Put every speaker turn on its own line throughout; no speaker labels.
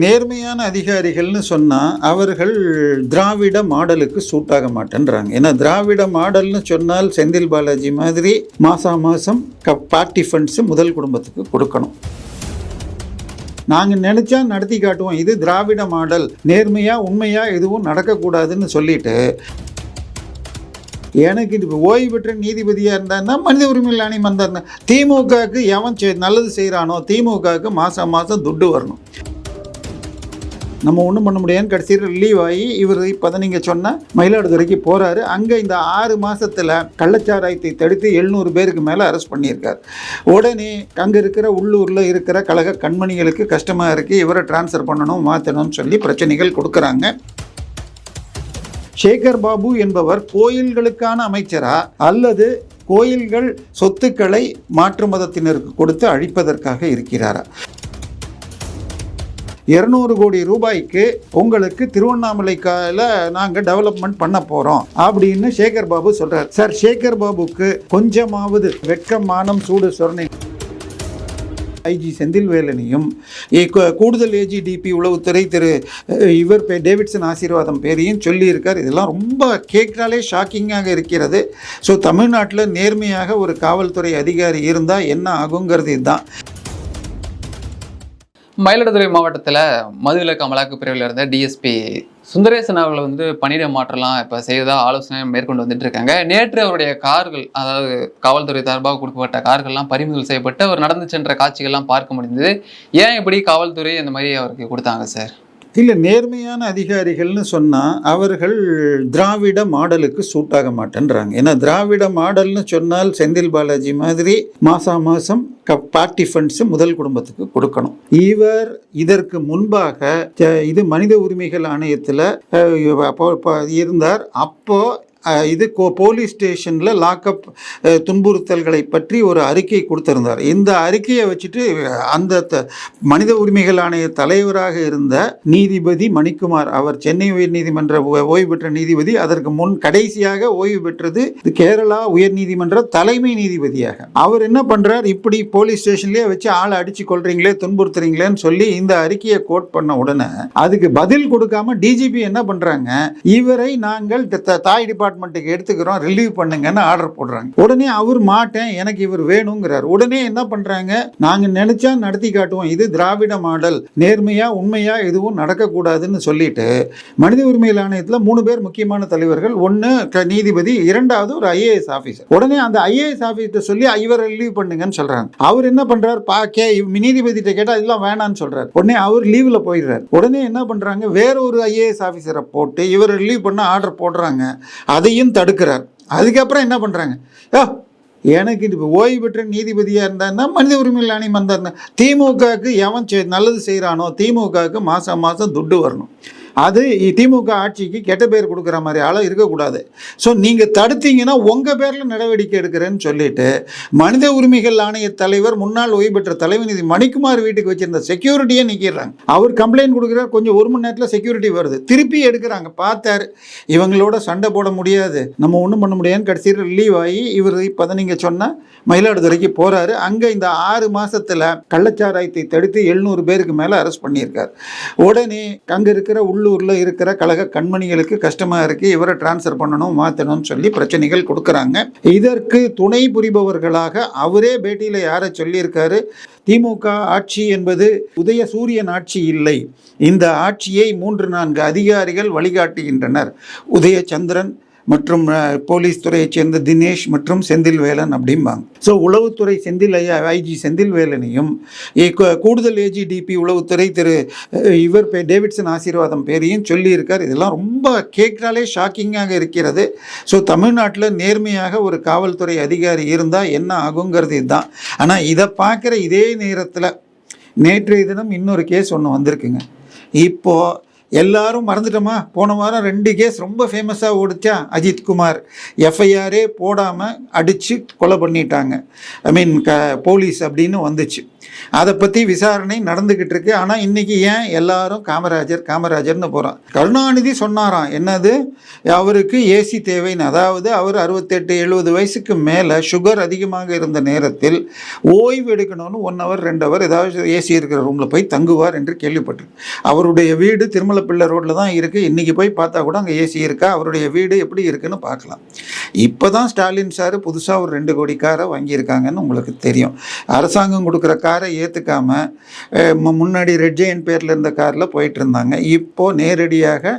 நேர்மையான அதிகாரிகள்னு சொன்னால் அவர்கள் திராவிட மாடலுக்கு சூட்டாக மாட்டேன்றாங்க. ஏன்னா திராவிட மாடல்னு சொன்னால் செந்தில் பாலாஜி மாதிரி மாதம் மாதம் க பார்ட்டி ஃபண்ட்ஸு முதல் குடும்பத்துக்கு கொடுக்கணும். நாங்கள் நினச்சா நடத்தி காட்டுவோம். இது திராவிட மாடல். நேர்மையாக உண்மையாக எதுவும் நடக்கக்கூடாதுன்னு சொல்லிட்டு எனக்கு இது ஓய்வு பெற்ற நீதிபதியாக இருந்தாருன்னா மனித உரிமைகள் ஆணையம் வந்தாருன்னா திமுகவுக்கு எவன் செ- நல்லது செய்கிறானோ திமுகவுக்கு மாதம் மாதம் துட்டு வரணும். நம்ம ஒன்றும் பண்ண முடியாதுன்னு கடைசியில் ரிலீவ் ஆகி இவர் இப்போ தான் நீங்கள் சொன்ன மயிலாடுதுறைக்கு போகிறாரு அங்கே இந்த ஆறு மாதத்தில் கள்ளச்சாராயத்தை தடுத்து எழுநூறு பேருக்கு மேலே அரெஸ்ட் பண்ணியிருக்கார். உடனே அங்கே இருக்கிற உள்ளூரில் இருக்கிற கழக கண்மணிகளுக்கு கஷ்டமாக இருக்குது இவரை ட்ரான்ஸ்ஃபர் பண்ணணும் மாற்றணும்னு சொல்லி பிரச்சனைகள் கொடுக்குறாங்க. சேகர் பாபு என்பவர் கோயில்களுக்கான அமைச்சரா அல்லது கோயில்கள் சொத்துக்களை மாற்று மதத்தினருக்கு கொடுத்து அழிப்பதற்காக இருக்கிறாரா? இருநூறு கோடி ரூபாய்க்கு உங்களுக்கு திருவண்ணாமலைக்கால நாங்கள் டெவலப்மெண்ட் பண்ண போகிறோம் அப்படின்னு சேகர் பாபு சொல்றார். சார் சேகர் பாபுக்கு கொஞ்சமாவது வெட்கம் மானம் சூடு சொரணை. ஐஜி செந்தில்வேலனையும் கூடுதல் ஏஜிடிபி உளவுத்துறை திரு இவர் பே டேவிட்சன் ஆசீர்வாதம் பேரையும் சொல்லியிருக்கார். இதெல்லாம் ரொம்ப கேட்காலே ஷாக்கிங்காக இருக்கிறது. ஸோ தமிழ்நாட்டில் நேர்மையாக ஒரு காவல்துறை அதிகாரி இருந்தால் என்ன ஆகுங்கிறது இதுதான்.
மயிலாடுதுறை மாவட்டத்தில் மதுவிலக்கு அமலாக்க பிரிவில் இருந்த டிஎஸ்பி சுந்தரேசன் அவர்களை வந்து பணியிட மாற்றலாம் இப்போ செய்வதா ஆலோசனை மேற்கொண்டு வந்துட்டு இருக்காங்க. நேற்று அவருடைய கார்கள் அதாவது காவல்துறை சார்பாக கொடுக்கப்பட்ட கார்கள்லாம் பறிமுதல் செய்யப்பட்டு அவர் நடந்து சென்ற காட்சிகள்லாம் பார்க்க முடிந்தது. ஏன் இப்படி காவல்துறை இந்த மாதிரி அவருக்கு கொடுத்தாங்க சார்?
இல்லை நேர்மையான அதிகாரிகள்னு சொன்னால் அவர்கள் திராவிட மாடலுக்கு சூட் ஆக மாட்டேன்றாங்க. ஏன்னா திராவிட மாடல்னு சொன்னால் செந்தில் பாலாஜி மாதிரி மாதம் மாதம் க பார்ட்டி ஃபண்ட்ஸு முதல் குடும்பத்துக்கு கொடுக்கணும். இவர் இதற்கு முன்பாக இது மனித உரிமைகள் ஆணையத்தில் இருந்தார். அப்போ இது கோ போலீஸ் ஸ்டேஷனில் லாக்அப் துன்புறுத்தல்களை பற்றி ஒரு அறிக்கை கொடுத்திருந்தார். இந்த அறிக்கையை வச்சுட்டு அந்த த- மனித உரிமைகள் ஆணைய தலைவராக இருந்த நீதிபதி மணிக்குமார் அவர் சென்னை உயர்நீதிமன்ற ஓய்வு பெற்ற நீதிபதி அதற்கு முன் கடைசியாக ஓய்வு பெற்றது கேரளா உயர்நீதிமன்ற தலைமை நீதிபதியாக. அவர் என்ன பண்ணுறார் இப்படி போலீஸ் ஸ்டேஷன்லயே வச்சு ஆளை அடிச்சு கொள்றீங்களே துன்புறுத்துறீங்களேன்னு சொல்லி இந்த அறிக்கையை கோட் பண்ண உடனே அதுக்கு பதில் கொடுக்காம டிஜிபி என்ன பண்றாங்க? இவரை நாங்கள் தாய் டிபார்ட் டிபார்ட்மெண்ட்டுக்கு எடுத்துக்கிறோம் ரிலீவ் பண்ணுங்கன்னு ஆர்டர் போடுறாங்க. உடனே அவர் மாட்டேன் எனக்கு இவர் வேணுங்கிறார். உடனே என்ன பண்றாங்க? நாங்க நினைச்சா நடத்தி காட்டுவோம். இது திராவிட மாடல். நேர்மையா உண்மையா எதுவும் நடக்கக்கூடாதுன்னு சொல்லிட்டு மனித உரிமைகள் ஆணையத்தில் மூணு பேர் முக்கியமான தலைவர்கள். ஒன்று நீதிபதி இரண்டாவது ஒரு ஐஏஎஸ் ஆஃபீஸர் உடனே அந்த ஐஏஎஸ் ஆஃபீஸர் சொல்லி இவரை ரிலீவ் பண்ணுங்கன்னு சொல்றாங்க. அவர் என்ன பண்ணுறார் பாக்கே நீதிபதி கிட்ட கேட்டா இதெல்லாம் வேணான்னு சொல்கிறார் உடனே அவர் லீவில் போயிடுறார். உடனே என்ன பண்றாங்க? வேற ஒரு ஐஏஎஸ் ஆஃபீஸரை போட்டு இவர் ரிலீவ் பண்ண ஆர்டர் போடுறாங்க. அதையும் தடுக்கிறார். அதுக்கப்புறம் என்ன பண்ணுறாங்க யோ எனக்கு இப்போ ஓய்வு பெற்ற நீதிபதியாக இருந்தாருன்னா மனித உரிமைகள் ஆணையம் வந்தாருன்னா திமுகவுக்கு எவன் செ- நல்லது செய்கிறானோ திமுகவுக்கு மாதம் மாதம் துட்டு வரணும். அது திமுக ஆட்சிக்கு கெட்ட பேர் கொடுக்குற மாதிரி ஆளாக இருக்கக்கூடாது. ஸோ நீங்கள் தடுத்தீங்கன்னா உங்கள் பேரில் நடவடிக்கை எடுக்கிறேன்னு சொல்லிட்டு மனித உரிமைகள் ஆணைய தலைவர் முன்னாள் ஓய்வு பெற்ற தலைமை நீதி மணிக்குமார் வீட்டுக்கு வச்சிருந்த செக்யூரிட்டியே நிற்கிறாங்க அவர் கம்ப்ளைண்ட் கொடுக்குறார் கொஞ்சம் ஒரு மணி நேரத்தில் செக்யூரிட்டி வருது. திருப்பி எடுக்கிறாங்க பார்த்தாரு. இவங்களோட சண்டை போட முடியாது. நம்ம ஒன்றும் பண்ண முடியாதுன்னு கடைசியில் லீவ் ஆகி இவர் இப்போ நீங்கள் சொன்னால் மயிலாடுதுறைக்கு போகிறாரு அங்கே இந்த ஆறு மாதத்தில் கள்ளச்சாராயத்தை தடுத்து எழுநூறு பேருக்கு மேலே அரெஸ்ட் பண்ணியிருக்கார். உடனே அங்கே இருக்கிற உள்ளூரில் இருக்கிற கழக கண்மணிகளுக்கு கஷ்டமாக இருக்குது இவரை ட்ரான்ஸ்ஃபர் பண்ணணும் மாற்றணும்னு சொல்லி பிரச்சனைகள் கொடுக்குறாங்க. இதற்கு துணை புரிபவர்களாக அவரே பேட்டியில் யாரை சொல்லியிருக்காரு? திமுக ஆட்சி என்பது உதய சூரியன் ஆட்சி இல்லை. இந்த ஆட்சியை மூன்று நான்கு அதிகாரிகள் வழிகாட்டுகின்றனர். உதயச்சந்திரன் மற்றும் போலீஸ் துறையைச் சேர்ந்த தினேஷ் மற்றும் செந்தில்வேலன் அப்படிம்பாங்க. ஸோ உளவுத்துறை செந்தில் ஐயா ஐஜி செந்தில்வேலனையும் வேலனையும் கூடுதல் ஏஜிடிபி உளவுத்துறை திரு இவர் பே டேவிட்சன் ஆசீர்வாதம் பேரையும் சொல்லியிருக்கார். இதெல்லாம் ரொம்ப கேட்குறாலே ஷாக்கிங்காக இருக்கிறது. ஸோ தமிழ்நாட்டில் நேர்மையாக ஒரு காவல்துறை அதிகாரி இருந்தால் என்ன ஆகுங்கிறது இதுதான். ஆனால் இதை பார்க்குற இதே நேரத்தில் நேற்றைய தினம் இன்னொரு கேஸ் ஒன்று வந்திருக்குங்க. இப்போ எல்லாரும் மறந்துட்டோமா? போன வாரம் ரெண்டு கேஸ் ரொம்ப ஃபேமஸாக ஓடிச்சா? அஜித் குமார். எஃப்ஐஆரே போடாமல் அடித்து கொலை பண்ணிட்டாங்க. ஐ மீன் க போலீஸ் அப்படின்னு வந்துச்சு. அதை பற்றி விசாரணை நடந்துக்கிட்டு இருக்கு ஆனால் இன்னைக்கு ஏன் எல்லாரும் காமராஜர் காமராஜர்னு போகிறோம் கருணாநிதி சொன்னாராம் என்னது? அவருக்கு ஏசி தேவைன்னு. அதாவது அவர் அறுபத்தெட்டு எழுபது வயசுக்கு மேலே சுகர் அதிகமாக இருந்த நேரத்தில் ஓய்வு எடுக்கணும்னு ஒன் ஹவர் ரெண்டு ஹவர் ஏதாவது ஏசி இருக்கிற ரூமில் போய் தங்குவார் என்று கேள்விப்பட்டேன் அவருடைய வீடு திருமலப்பிள்ளை ரோட்டில் தான் இருக்குது இன்றைக்கி போய் பார்த்தா கூட அங்கே ஏசி இருக்கா? அவருடைய வீடு எப்படி இருக்குன்னு பார்க்கலாம். இப்போ தான் ஸ்டாலின் சார் புதுசாக ஒரு ரெண்டு கோடி காரை வாங்கியிருக்காங்கன்னு உங்களுக்கு தெரியும். அரசாங்கம் கொடுக்குற காரை ஏற்றுக்காம முன்னாடி ரெட்ஜெயின் பேரில் இருந்த காரில் போயிட்டு இருந்தாங்க இப்போது நேரடியாக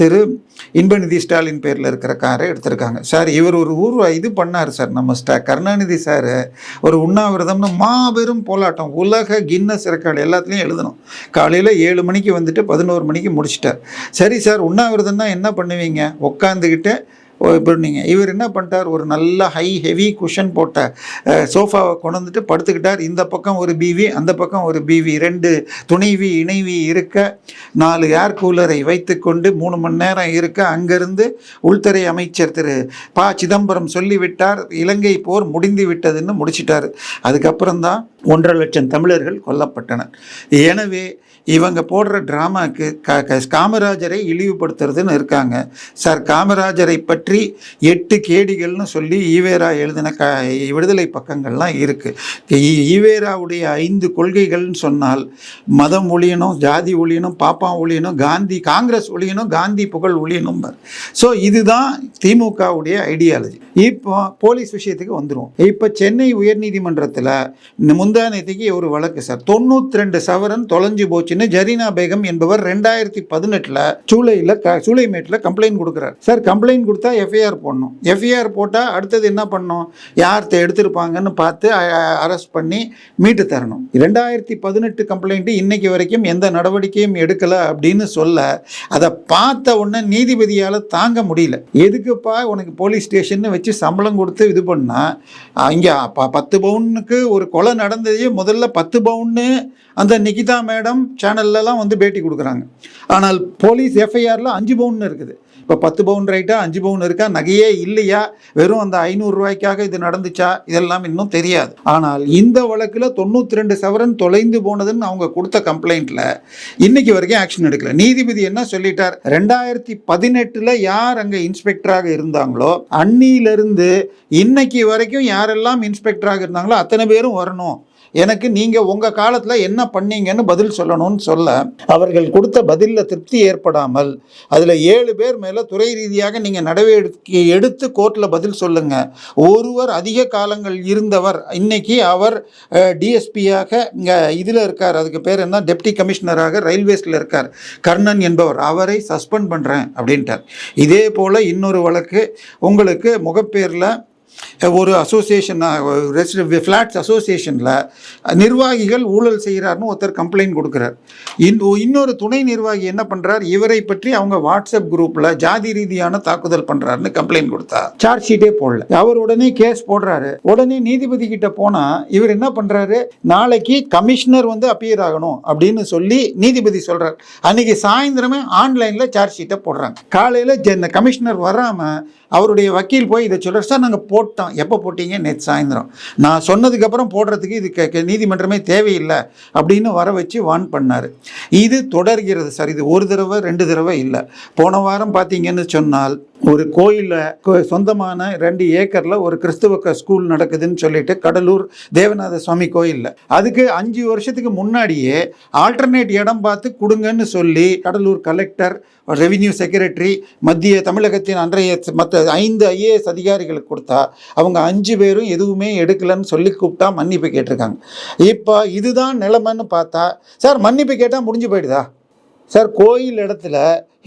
திரு இன்பநிதி ஸ்டாலின் பேரில் இருக்கிற காரை எடுத்திருக்காங்க. சார் இவர் ஒரு ஊர் இது பண்ணார் சார் நம்ம ஸ்டா கருணாநிதி சார் ஒரு உண்ணாவிரதம்னு மாபெரும் போராட்டம் உலக கின்னஸ் ரெக்கார்டு எல்லாத்துலேயும் எழுதணும். காலையில் ஏழு மணிக்கு வந்துட்டு பதினோரு மணிக்கு முடிச்சிட்டார். சரி சார் உண்ணாவிரதம்னா என்ன பண்ணுவீங்க? உட்காந்துக்கிட்டு இப்போ நீங்கள் இவர் என்ன பண்ணிட்டார்? ஒரு நல்ல ஹை ஹெவி குஷன் போட்ட சோஃபாவை கொண்டு வந்துட்டு படுத்துக்கிட்டார். இந்த பக்கம் ஒரு பிவி அந்த பக்கம் ஒரு பிவி ரெண்டு துணைவி இணைவி இருக்க நாலு ஏர் கூலரை வைத்துக்கொண்டு மூணு மணி நேரம் இருக்க அங்கிருந்து உள்துறை அமைச்சர் திரு ப. சிதம்பரம் சொல்லிவிட்டார் இலங்கை போர் முடிந்து விட்டதுன்னு முடிச்சிட்டார். அதுக்கப்புறம் தான் ஒன்றரை லட்சம் தமிழர்கள் கொல்லப்பட்டனர். எனவே இவங்க போடுற ட்ராமாக்கு க க காமராஜரை இழிவுபடுத்துறதுன்னு இருக்காங்க. சார் காமராஜரை பற்றி எட்டு கேடிகள்னு சொல்லி ஈவேரா எழுதின க விடுதலை பக்கங்கள்லாம் இருக்குது ஈவேராவுடைய ஐந்து கொள்கைகள்னு சொன்னால் மதம் ஒழியணும் ஜாதி ஒழியணும் பாப்பா ஒழியணும் காந்தி காங்கிரஸ் ஒழியணும் காந்தி புகழ் ஒழியணும் ஸோ இதுதான் திமுகவுடைய ஐடியாலஜி இப்போ போலீஸ் விஷயத்துக்கு வந்துடும் இப்போ சென்னை உயர்நீதிமன்றத்தில் முந்தா ஒரு வழக்கு சார். தொண்ணூற்றி ரெண்டு சவரன் தொலைஞ்சு போச்சுன்னு ஜரீனா பேகம் என்பவர் ரெண்டாயிரத்தி பதினெட்டில் சூளையில் க சூளைமேட்டில் கம்ப்ளைண்ட் கொடுக்குறாரு. சார் கம்ப்ளைண்ட் கொடுத்தா எஃப்ஐஆர் போடணும். எஃப்ஐஆர் போட்டால் அடுத்தது என்ன பண்ணணும் யார்கிட்ட எடுத்திருப்பாங்கன்னு பார்த்து அரெஸ்ட் பண்ணி மீட்டு தரணும். ரெண்டாயிரத்தி பதினெட்டு கம்ப்ளைண்ட்டு இன்னைக்கு வரைக்கும் எந்த நடவடிக்கையும் எடுக்கலை அப்படின்னு சொல்ல அதை பார்த்த உடனே நீதிபதியால் தாங்க முடியல. எதுக்குப்பா உனக்கு போலீஸ் ஸ்டேஷன் வச்சு சம்பளம் கொடுத்து இது பண்ணால் இங்கே ப பத்து பவுனுக்கு ஒரு கொலை நடந்ததையே முதல்ல பத்து பவுன்னு அந்த நிகிதா மேடம் சேனல்லலாம் வந்து பேட்டி கொடுக்குறாங்க. ஆனால் போலீஸ் எஃப்ஐஆரில் அஞ்சு பவுன்னு இருக்குது. இப்போ பத்து பவுன் ரைட்டா அஞ்சு பவுன் இருக்கா? நகையே இல்லையா? வெறும் அந்த ஐநூறு ரூபாய்க்காக இது நடந்துச்சா? இதெல்லாம் இன்னும் தெரியாது. ஆனால் இந்த வழக்கில் தொண்ணூற்றி ரெண்டு சவரன் தொலைந்து போனதுன்னு அவங்க கொடுத்த கம்ப்ளைண்ட்டில் இன்னைக்கு வரைக்கும் ஆக்ஷன் எடுக்கல. நீதிபதி என்ன சொல்லிட்டார்? ரெண்டாயிரத்தி பதினெட்டில் யார் அங்கே இன்ஸ்பெக்டராக இருந்தாங்களோ அன்னியிலிருந்து இன்னைக்கு வரைக்கும் யாரெல்லாம் இன்ஸ்பெக்டராக இருந்தாங்களோ அத்தனை பேரும் வரணும். எனக்கு நீங்கள் உங்கள் காலத்தில் என்ன பண்ணீங்கன்னு பதில் சொல்லணும்னு சொல்ல அவர்கள் கொடுத்த பதிலில் திருப்தி ஏற்படாமல் அதில் ஏழு பேர் மேலே துறை ரீதியாக நீங்கள் நடவடிக்கை எடுத்து கோர்ட்டில் பதில் சொல்லுங்கள் ஒருவர் அதிக காலங்கள் இருந்தவர் இன்னைக்கு அவர் டிஎஸ்பியாக இங்கே இதில் இருக்கார். அதுக்கு பேர் என்ன? டெப்டி கமிஷனராக ரயில்வேஸில் இருக்கார். கர்ணன் என்பவர் அவரை சஸ்பெண்ட் பண்ணுறேன் அப்படின்ட்டார். இதே போல் இன்னொரு வழக்கு உங்களுக்கு முகப்பேரில் ஒரு அசோசியேஷன் ஃப்ளாட்ஸ் அசோசியேஷனில் நிர்வாகிகள் ஊழல் செய்கிறார்னு ஒருத்தர் கம்ப்ளைண்ட் கொடுக்குறார். இன் இன்னொரு துணை நிர்வாகி என்ன பண்ணுறார் இவரை பற்றி அவங்க வாட்ஸ்அப் குரூப்பில் ஜாதி ரீதியான தாக்குதல் பண்ணுறாருன்னு கம்ப்ளைண்ட் கொடுத்தா சார்ஜ் ஷீட்டே போடல. அவர் உடனே கேஸ் போடுறாரு. உடனே நீதிபதி கிட்ட போனால் இவர் என்ன பண்ணுறாரு நாளைக்கு கமிஷனர் வந்து அப்பியர் ஆகணும் அப்படின்னு சொல்லி நீதிபதி சொல்கிறார் அன்னைக்கு சாயந்தரமே ஆன்லைனில் சார்ஜ் ஷீட்டை போடுறாங்க. காலையில் கமிஷனர் வராமல் அவருடைய வக்கீல் போய் இதை சொல்கிறார் சார் நாங்கள் போட்டோம். எப்போ போட்டீங்க? நேற்று சாயந்தரம். நான் சொன்னதுக்கப்புறம் போடுறதுக்கு இது க- நீதிமன்றமே தேவையில்லை அப்படின்னு வர வச்சு வான் பண்ணார். இது தொடர்கிறது சார். இது ஒரு தடவை ரெண்டு தடவை இல்லை. போன வாரம் பார்த்தீங்கன்னு சொன்னால் ஒரு கோயிலில் சொந்தமான ரெண்டு ஏக்கரில் ஒரு கிறிஸ்துவ க- ஸ்கூல் நடக்குதுன்னு சொல்லிட்டு கடலூர் தேவநாத சுவாமி கோயிலில். அதுக்கு அஞ்சு வருஷத்துக்கு முன்னாடியே ஆல்டர்னேட் இடம் பார்த்து கொடுங்கன்னு சொல்லி கடலூர் கலெக்டர் ரெவின்யூ செக்ரட்டரி மத்திய தமிழகத்தின் அன்றைய மற்ற ஐந்து ஐஏஎஸ் அதிகாரிகளுக்கு கொடுத்தா அவங்க அஞ்சு பேரும் எதுவுமே எடுக்கலைன்னு சொல்லி கூப்பிட்டா மன்னிப்பு கேட்டிருக்காங்க. இப்போ இதுதான் நிலைமைன்னு பார்த்தா சார் மன்னிப்பு கேட்டால் முடிஞ்சு போயிடுதா? சார் கோயில் இடத்துல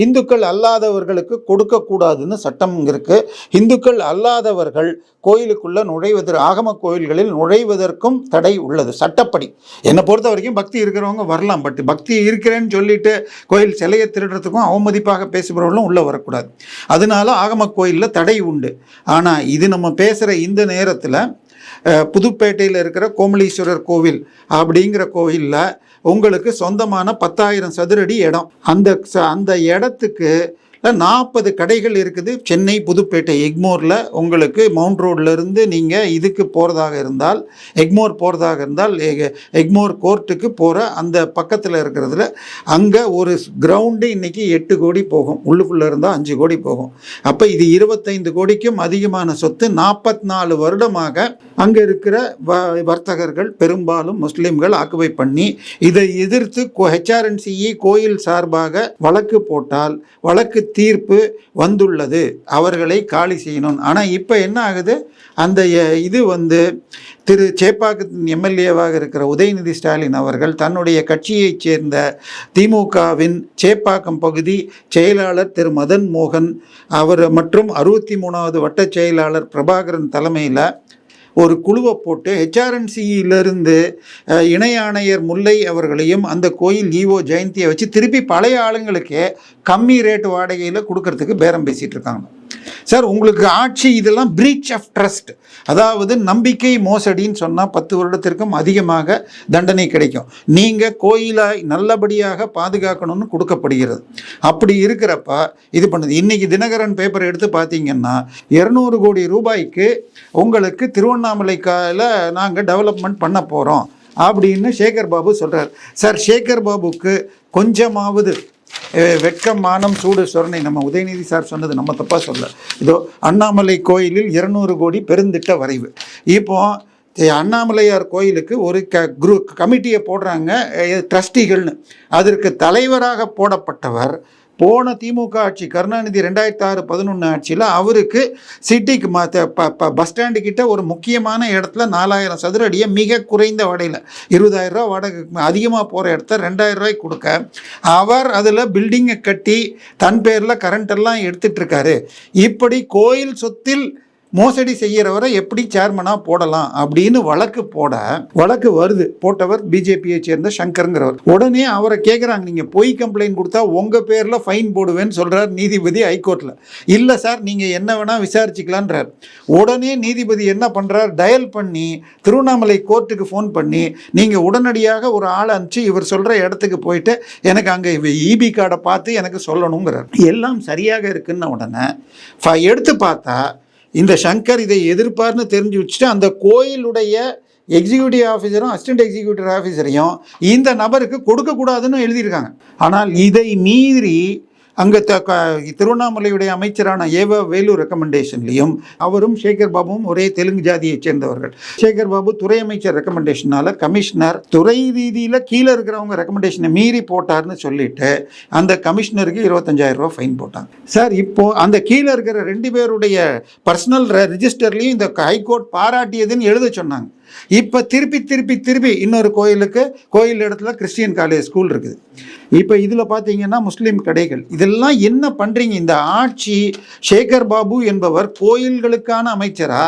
இந்துக்கள் அல்லாதவர்களுக்கு கொடுக்கக்கூடாதுன்னு சட்டம் இருக்குது இந்துக்கள் அல்லாதவர்கள் கோயிலுக்குள்ளே நுழைவதற்கு ஆகம கோயில்களில் நுழைவதற்கும் தடை உள்ளது சட்டப்படி. என்னை பொறுத்த வரைக்கும் பக்தி இருக்கிறவங்க வரலாம் பட் பக்தி இருக்கிறேன்னு சொல்லிட்டு கோயில் சிலையை திருடுறதுக்கும் அவமதிப்பாக பேசுபவர்களும் உள்ளே வரக்கூடாது. அதனால ஆகம கோயிலில் தடை உண்டு. ஆனால் இது நம்ம பேசுகிற இந்த நேரத்தில் புதுப்பேட்டையில் இருக்கிற கோமலீஸ்வரர் கோவில் அப்படிங்கிற கோவிலில் உங்களுக்கு சொந்தமான பத்தாயிரம் சதுரடி இடம். அந்த ச- அந்த இடத்துக்கு நாற்பது கடைகள் இருக்குது. சென்னை புதுப்பேட்டை எக்மோரில் உங்களுக்கு மவுண்ட் ரோட்லேருந்து நீங்கள் இதுக்கு போகிறதாக இருந்தால் எக்மோர் போகிறதாக இருந்தால் எக்மோர் கோர்ட்டுக்கு போகிற அந்த பக்கத்தில் இருக்கிறதுல அங்கே ஒரு கிரவுண்டு இன்றைக்கி எட்டு கோடி போகும். உள்ளுக்குள்ளே இருந்தால் அஞ்சு கோடி போகும். அப்போ இது இருபத்தைந்து கோடிக்கும் அதிகமான சொத்து நாற்பத்தி நாலு வருடமாக அங்கே இருக்கிற வ வர்த்தகர்கள் பெரும்பாலும் முஸ்லீம்கள் ஆக்குபை பண்ணி இதை எதிர்த்து ஹெச்ஆர்என்சிஇ கோயில் சார்பாக வழக்கு போட்டால் வழக்கு தீர்ப்பு வந்துள்ளது. அவர்களை காலி செய்யணும். ஆனால் இப்போ என்ன ஆகுது? அந்த இது வந்து திரு சேப்பாக்கத்தின் எம்எல்ஏவாக இருக்கிற உதயநிதி ஸ்டாலின் அவர்கள் தன்னுடைய கட்சியைச் சேர்ந்த திமுகவின் சேப்பாக்கம் பகுதி செயலாளர் திரு மதன் மோகன் அவர் மற்றும் அறுபத்தி மூணாவது வட்ட செயலாளர் பிரபாகரன் தலைமையில் ஒரு குழுவை போட்டு ஹெச்ஆர்என்சியிலிருந்து இணை ஆணையர் முல்லை அவர்களையும் அந்த கோயில் ஈவோ ஜெயந்தியை வச்சு திருப்பி பழைய ஆளுங்களுக்கே கம்மி ரேட்டு வாடகையில் கொடுக்கறதுக்கு பேரம் பேசிகிட்டு இருக்காங்க. சார் உங்களுக்கு ஆட்சி இதெல்லாம் பிரீச் ஆஃப் ட்ரஸ்ட் அதாவது நம்பிக்கை மோசடின்னு சொன்னால் பத்து வருடத்திற்கும் அதிகமாக தண்டனை கிடைக்கும். நீங்கள் கோயிலை நல்லபடியாக பாதுகாக்கணும்னு கொடுக்கப்படுகிறது. அப்படி இருக்கிறப்ப இது பண்ணுது. இன்றைக்கி தினகரன் பேப்பர் எடுத்து பார்த்தீங்கன்னா இரநூறு கோடி ரூபாய்க்கு உங்களுக்கு திருவண்ணாமலைக்கால நாங்கள் டெவலப்மெண்ட் பண்ண போகிறோம் அப்படின்னு சேகர் பாபு சொல்கிறார் சார் சேகர் பாபுக்கு கொஞ்சமாவது வெட்கம் மானம் சூடு சொரணை. நம்ம உதயநிதி சார் சொன்னது நம்ம தப்பாக சொல்ல இதோ அண்ணாமலை கோயிலில் இருநூறு கோடி பெருந்திட்ட வரைவு. இப்போ அண்ணாமலையார் கோயிலுக்கு ஒரு க குரு கமிட்டியை போடுறாங்க ட்ரஸ்டிகள்னு. அதற்கு தலைவராக போடப்பட்டவர் போன திமுக ஆட்சி கருணாநிதி ரெண்டாயிரத்தி ஆறு பதினொன்று ஆட்சியில் அவருக்கு சிட்டிக்கு மா ப- ப- பஸ் ஸ்டாண்டு கிட்ட ஒரு முக்கியமான இடத்துல நாலாயிரம் சதுர அடியை மிக குறைந்த வடையில் இருபதாயிரம் ரூபா வாடகை அதிகமாக போகிற இடத்த ரெண்டாயிரம் ரூபாய்க்கு கொடுக்க அவர் அதில் பில்டிங்கை கட்டி தன் பேரில் கரண்ட் எல்லாம் எடுத்துட்டு இருக்காரு. இப்படி கோயில் சொத்தில் மோசடி செய்கிறவரை எப்படி சேர்மனாக போடலாம் அப்படின்னு வழக்கு போட வழக்கு வருது. போட்டவர் பிஜேபியை சேர்ந்த சங்கருங்கிறவர். உடனே அவரை கேட்குறாங்க நீங்கள் பொய் கம்ப்ளைண்ட் கொடுத்தா உங்கள் பேரில் ஃபைன் போடுவேன்னு சொல்கிறார் நீதிபதி ஹைகோர்ட்டில் இல்லை சார் நீங்கள் என்ன வேணால் விசாரிச்சுக்கலான்றார். உடனே நீதிபதி என்ன பண்ணுறார் டயல் பண்ணி திருவண்ணாமலை கோர்ட்டுக்கு ஃபோன் பண்ணி நீங்கள் உடனடியாக ஒரு ஆள் அனுப்பிச்சு இவர் சொல்கிற இடத்துக்கு போயிட்டு எனக்கு அங்கே இபி கார்டை பார்த்து எனக்கு சொல்லணுங்கிறார். எல்லாம் சரியாக இருக்குன்ன உடனே எடுத்து பார்த்தா இந்த சங்கர் இதை எதிர்ப்பார்னு தெரிஞ்சு வச்சுட்டு அந்த கோயிலுடைய எக்ஸிக்யூட்டிவ் ஆஃபீஸரும் அசிஸ்டன்ட் எக்ஸிக்யூட்டிவ் ஆஃபீஸரையும் இந்த நபருக்கு கொடுக்கக்கூடாதுன்னு எழுதியிருக்காங்க. ஆனால் இதை மீறி அங்கே த திருவண்ணாமலையுடைய அமைச்சரான ஏவ வேலு ரெக்கமெண்டேஷன்லையும் அவரும் சேகர் பாபுவும் ஒரே தெலுங்கு ஜாதியைச் சேர்ந்தவர்கள். சேகர் பாபு துறை அமைச்சர் ரெக்கமெண்டேஷனால கமிஷனர் துறை ரீதியில் கீழே இருக்கிறவங்க ரெக்கமெண்டேஷனை மீறி போட்டார்னு சொல்லிட்டு அந்த கமிஷனருக்கு இருபத்தஞ்சாயிரம் ரூபா ஃபைன் போட்டாங்க. சார் இப்போ அந்த கீழே இருக்கிற ரெண்டு பேருடைய பர்சனல் ரெஜிஸ்டர்லையும் இந்த ஹைகோர்ட் பாராட்டியதுன்னு எழுத சொன்னாங்க. இப்போ திருப்பி திருப்பி திருப்பி இன்னொரு கோயிலுக்கு கோயில் இடத்துல கிறிஸ்டியன் காலேஜ் ஸ்கூல் இருக்குது. இப்போ இதில் பார்த்தீங்கன்னா முஸ்லீம் கடைகள் இது இதெல்லாம் என்ன பண்ணுறீங்க இந்த ஆட்சி சேகர் பாபு என்பவர் கோயில்களுக்கான அமைச்சரா?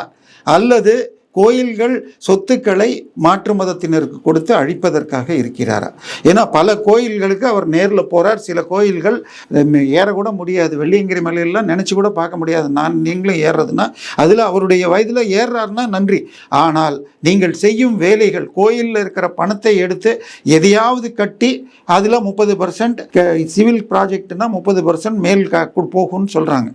அல்லது கோயில்கள் சொத்துக்களை மாற்று மதத்தினருக்கு கொடுத்து அழிப்பதற்காக இருக்கிறாரா? ஏன்னா பல கோயில்களுக்கு அவர் நேரில் போகிறார் சில கோயில்கள் ஏறக்கூட முடியாது. வெள்ளியங்கிரி மலையெல்லாம் நினச்சி கூட பார்க்க முடியாது. நான் நீங்களும் ஏறுறதுன்னா அதில் அவருடைய வயதில் ஏறுறாருன்னா நன்றி. ஆனால் நீங்கள் செய்யும் வேலைகள் கோயிலில் இருக்கிற பணத்தை எடுத்து எதையாவது கட்டி அதில் முப்பது பர்சன்ட் சிவில் ப்ராஜெக்ட்னா முப்பது பர்சன்ட் மேல் க- போகும்னு சொல்கிறாங்க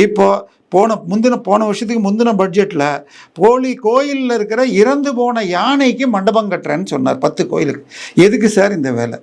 இப்போ போன முந்தின போன வருஷத்துக்கு முந்தின பட்ஜெட்டில் போலி கோயிலில் இருக்கிற இறந்து போன யானைக்கு மண்டபம் கட்டுறேன்னு சொன்னார். பத்து கோயிலுக்கு. எதுக்கு சார் இந்த வேலை?